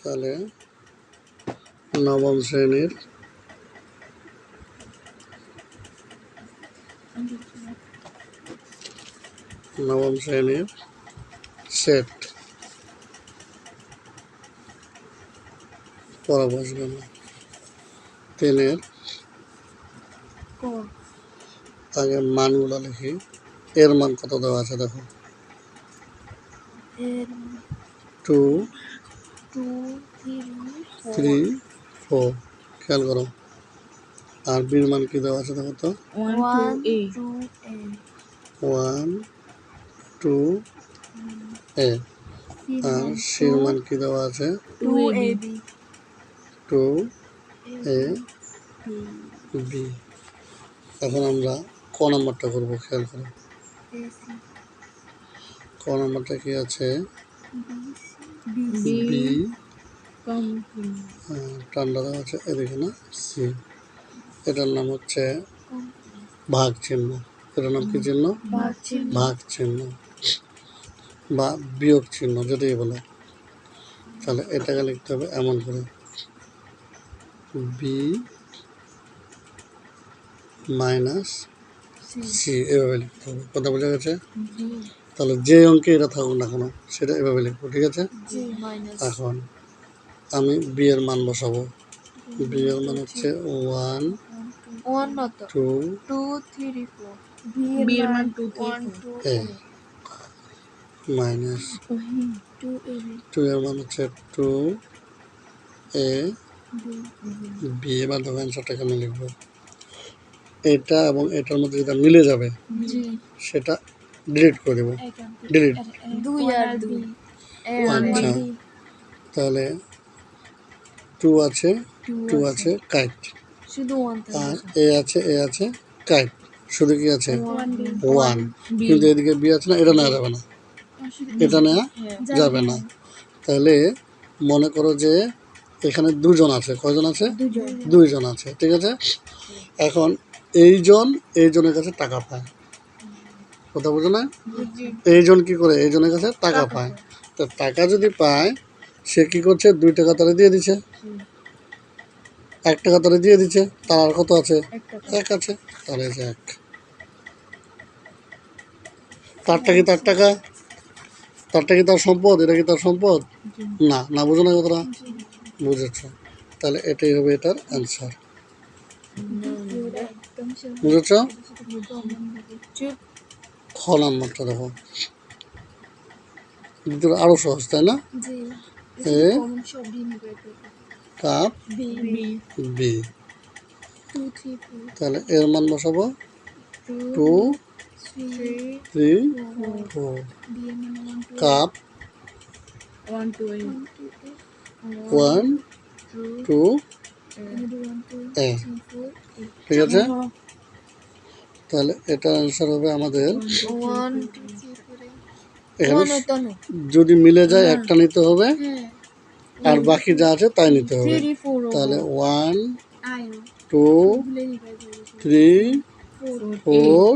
তাহলে নবম শ্রেণির নবম শ্রেণির সেট পড়া বসবে না। তিনের আগে মানগুলো লিখি। এর মান কত দেওয়া আছে দেখো? টু টু থ্রি ফোর খেয়াল করো। আর বির মান কি দেওয়া আছে দেখো তো? ওয়ান টু এ আর সির মান কি দেওয়া আছে? Two A B two A B এখন আমরা ক নাম্বারটা করব খেয়াল করো। ক নাম্বারটা কি আছে? বি বি কম টান্ডা দেওয়া আছে এদিকে না? সি এটার নাম হচ্ছে ভাগ চিহ্ন। এটার নাম কি চিহ্ন? ভাগ চিহ্ন। বা বিয়োগ চিহ্ন যেটাই বলে। তাহলে এটাকে লিখতে হবে এমন করে। বি মাইনাস সি এভাবে লিখতে হবে। কথা বোঝা গেছে? তাহলে যে অঙ্কে এটা থাকুক না কেন সেটা এভাবে লিখব ঠিক আছে? এখন আমি বি এর মান বসাবো। বি এর মান হচ্ছে ওয়ান ওয়ান টু মান মাইনাস টু এর মান হচ্ছে টু এ বি এবার দেখো অ্যান্সারটা কেন লিখব। এটা এবং এটার মধ্যে যেটা মিলে যাবে সেটা ডিলিট করে দেবো। ডিলিট দুই আর দুই। আচ্ছা। তাহলে টু আছে টু আছে। কাইট শুধু ওয়ান আর এ আছে এ আছে কাইট শুধু কি আছে? ওয়ান বি কিন্তু এদিকে বি আছে না এটা নেওয়া যাবে না। এটা নেওয়া যাবে না। তাহলে মনে করো যে এখানে দুজন আছে। কয়জন আছে? দুজন। দুইজন আছে। ঠিক আছে? এখন এইজন এইজনের কাছে টাকা পায়। কথা বুঝো না? এইজন কি করে? এইজনের কাছে টাকা পায়। তো টাকা যদি পায় সে কি করছে? দুই টাকা তারা দিয়ে দিচ্ছে এক টাকা তারা দিয়ে দিচ্ছে তার আর কত আছে? এক আছে তাহলে এক। তারটা কি তার টাকা? তারটা কি তার সম্পদ? এটা কি তার সম্পদ? না না বুঝো না কথাটা? বুঝেছ? তাহলে এটাই হবে এটার অ্যান্সার বুঝেছ? খ নাম্বারটা দেখো দ্বিতীয় আরও সহজ তাই না? এ? Cup B. তাহলে এর মান বসাবো। Two two three four. মানে কাপ ওয়ান টু এ। ঠিক আছে? তাহলে এটা অ্যান্সার হবে আমাদের। এখানে যদি মিলে যায় একটা নিতে হবে। হ্যাঁ। আর বাকি যা আছে তাই নিতে হবে। তাহলে one two three four four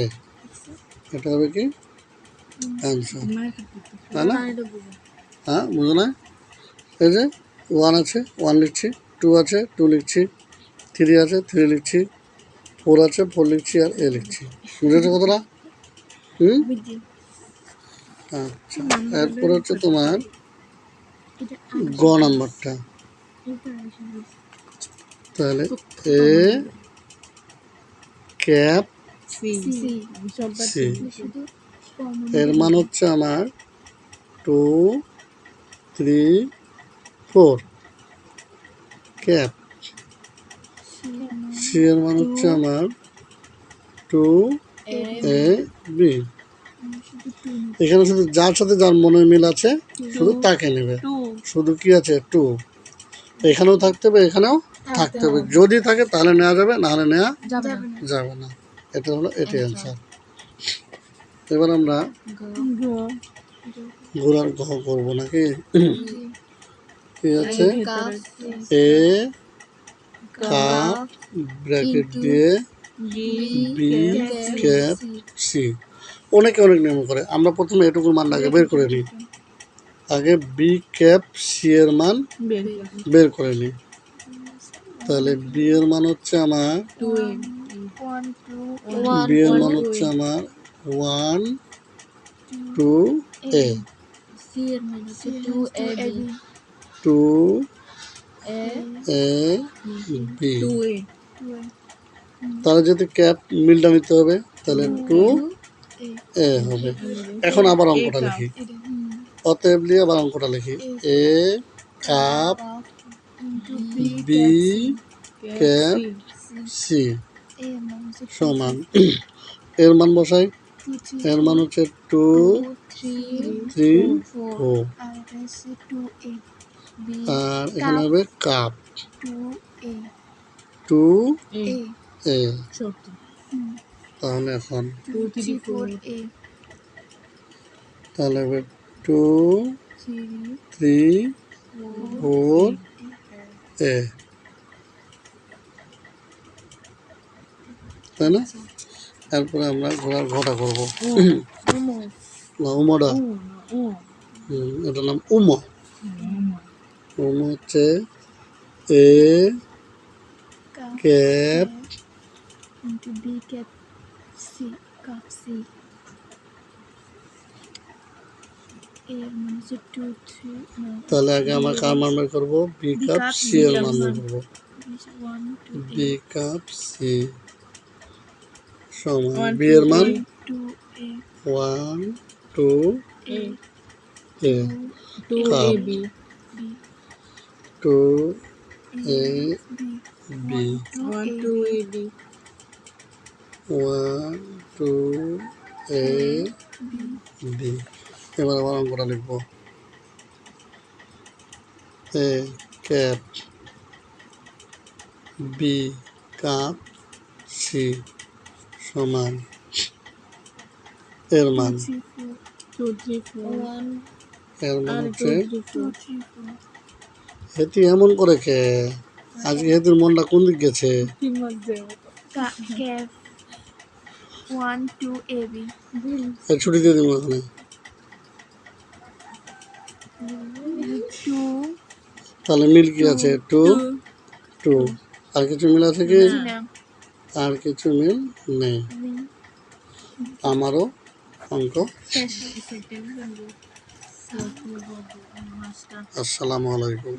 A এটা হবে কি? অ্যান্সার তাই না? হ্যাঁ বুঝো না? এই যে ওয়ান আছে ওয়ান লিখছি টু আছে টু লিখছি থ্রি আছে থ্রি লিখছি। ফোর আছে ফোর লিখছি আর এ লিখছি। বুঝেছ কতটা হুম? আচ্ছা এরপর হচ্ছে তোমার গ নাম্বারটা। তাহলে এ ক্যাপ সি। এর মান হচ্ছে আমার টু থ্রি ফোর। ক্যাপ। এর মান হচ্ছে আমার টু এ বি এখানে শুধু যার সাথে যার মনে মিল আছে শুধু তাকে নেবে। শুধু কি আছে? টু এখানেও থাকতে হবে এখানেও থাকতে হবে। যদি থাকে তাহলে নেওয়া যাবে নাহলে নেওয়া যাবে না। এটা হলো এটি অ্যান্সার এবার আমরা ঘোরার ঘ করব নাকি? কি আছে? এ কাপ ব্র্যাকেট দিয়ে বি ক্যাপ সি। অনেকে অনেক নিয়ম করে। আমরা প্রথমে এটুকুর মান আগে বের করে নিই। আগে বি ক্যাপ সি এর মান বের করে নিই। তাহলে বি এর মান হচ্ছে আমার বি এর মান হচ্ছে আমার one two A. Two A B. তাহলে যদি ক্যাপ মিলটা নিতে হবে তাহলে টু এ হবে। এখন আবার অঙ্কটা লিখি। অতএব দিয়ে আবার অঙ্কটা লিখি। A cup B cap C. মান সমান। এর মান বসাই। এর মান হচ্ছে টু থ্রি ফোর। আর এখানে হবে কাপ। টু এ। তাহলে এখন তাহলে হবে টু থ্রি ফোর এ। তাই না? তারপরে আমরা ঘোড়ার ঘটা করব। উমো। উমোটা হুম, এটার নাম উমো। উম হচ্ছে A cap into B cap C cup C তাহলে আগে আমরা কার মান বের করব? বি কাপ সি এর মান বের করব। বি কাপ সি সমান বি এর মান? One two A A two. A B one two A B one two A B এবার আবার অঙ্কটা লিখব। A cap B cup C সমান। এর মান। এর মান হচ্ছে three two four three four হেতি এমন করে কে আজকে হেতির মনটা কোন দিক গেছে? ছুটি দিয়ে দিব এখানে টু তাহলে মিল কি আছে? Two two. আর কিছু মিল আছে কি? আর কিছু মিল নেই। আমারও অঙ্ক। আসসালামু আলাইকুম।